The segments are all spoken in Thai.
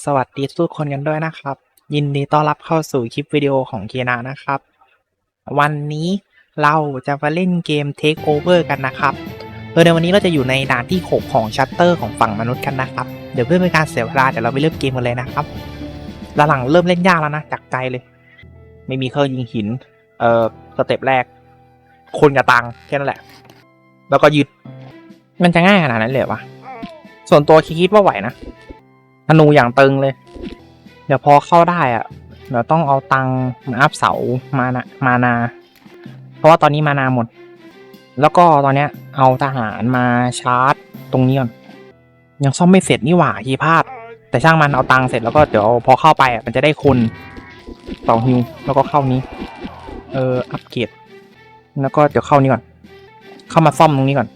สวัสดีทุกคนกันด้วยนะครับ ยินดีต้อนรับเข้าสู่คลิปวิดีโอของเคียนานะครับ วันนี้เราจะมาเล่นเกม Take Over กันนะครับโดยในวันนี้เราจะอยู่ในด่านที่ 6 ของชัตเตอร์ของฝั่งมนุษย์กันนะครับ เดี๋ยวเพื่อเป็นการเสียเวลาเดี๋ยวเราไปเริ่มเกมกันเลยนะครับแล้วหลังเริ่มเล่นยากแล้วนะจากใจเลย ไม่มีเครื่องยิงหิน เอ่อสเต็ปแรก คนกับตังแค่นั้นแหละ แล้วก็ยึดมันจะง่ายขนาดนั้นเลยวะส่วนตัวคิดว่าไหวนะ นูอย่างตึงเลย เดี๋ยวพอเข้าได้อะเดี๋ยวต้องเอาตังมาอัพเสามานะมานา เพราะว่าตอนนี้มานาหมด แล้วก็ตอนเนี้ย เอาทหารมาชาร์จตรงนี้ก่อนยังซ่อมไม่เสร็จนี่หว่าทีพลาด แต่ช่างมันเอาตังเสร็จแล้วก็เดี๋ยวพอเข้าไปอะมันจะได้คนต่อฮิวแล้วก็เข้านี้ เอออัปเกรดแล้วก็เดี๋ยวเข้านี้ก่อน เข้ามาซ่อมตรงนี้ก่อน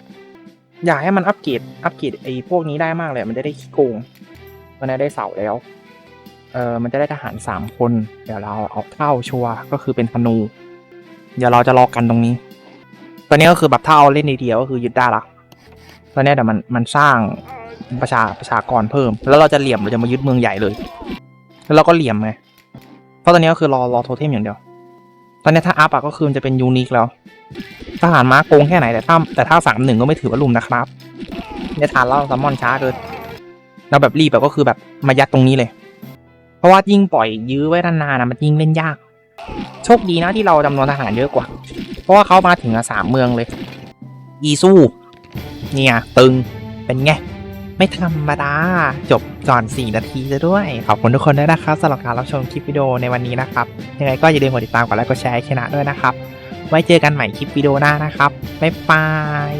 อยากให้มันอัปเกรดอัปเกรดไอ้พวกนี้ได้มากเลยมันจะได้ขี้โกง มันได้เสาแล้วเออมันจะได้ทหารสามคน เดี๋ยวเราเอาเข้าชัวก็คือเป็นธนู เดี๋ยวเราจะรอกันตรงนี้ ตอนนี้ก็คือแบบถ้าเอาเล่นเดียวก็คือยึดได้ละตอนนี้เดี๋ยวมันมันสร้างประชาประชากรเพิ่ม แล้วเราจะเหลี่ยมเราจะมายึดเมืองใหญ่เลย แล้วเราก็เหลี่ยมไงเพราะตอนนี้ก็คือรอรอโทเทมอย่างเดียว ตอนนี้ถ้าอัพอะก็คือมันจะเป็นยูนิคแล้วทหารม้าโกงแค่ไหนแต่ถ้าแต่ถ้าสามหนึ่งก็ไม่ถือว่าลุมนะครับเนี่ยทานแล้วแซลมอนช้าเกิน เราแบบรีบแบบก็คือแบบมายัดตรงนี้เลย เพราะว่ายิ่งปล่อยยื้อไว้นานๆนะมันยิ่งเล่นยาก โชคดีนะที่เราจำนวนทหารเยอะกว่า เพราะว่าเขามาถึงอะสามเมืองเลย อีสู้เนี่ยตึงเป็นไงไม่ธรรมดา จบก่อน 4 นาทีจะด้วย ขอบคุณทุกคนด้วยนะครับสำหรับการรับชมคลิปวิดีโอในวันนี้นะครับ ยังไงก็อย่าลืมกดติดตามกดไลค์กดแชร์ให้ชนะด้วยนะครับ ไว้เจอกันใหม่คลิปวิดีโอหน้านะครับ บ๊ายบาย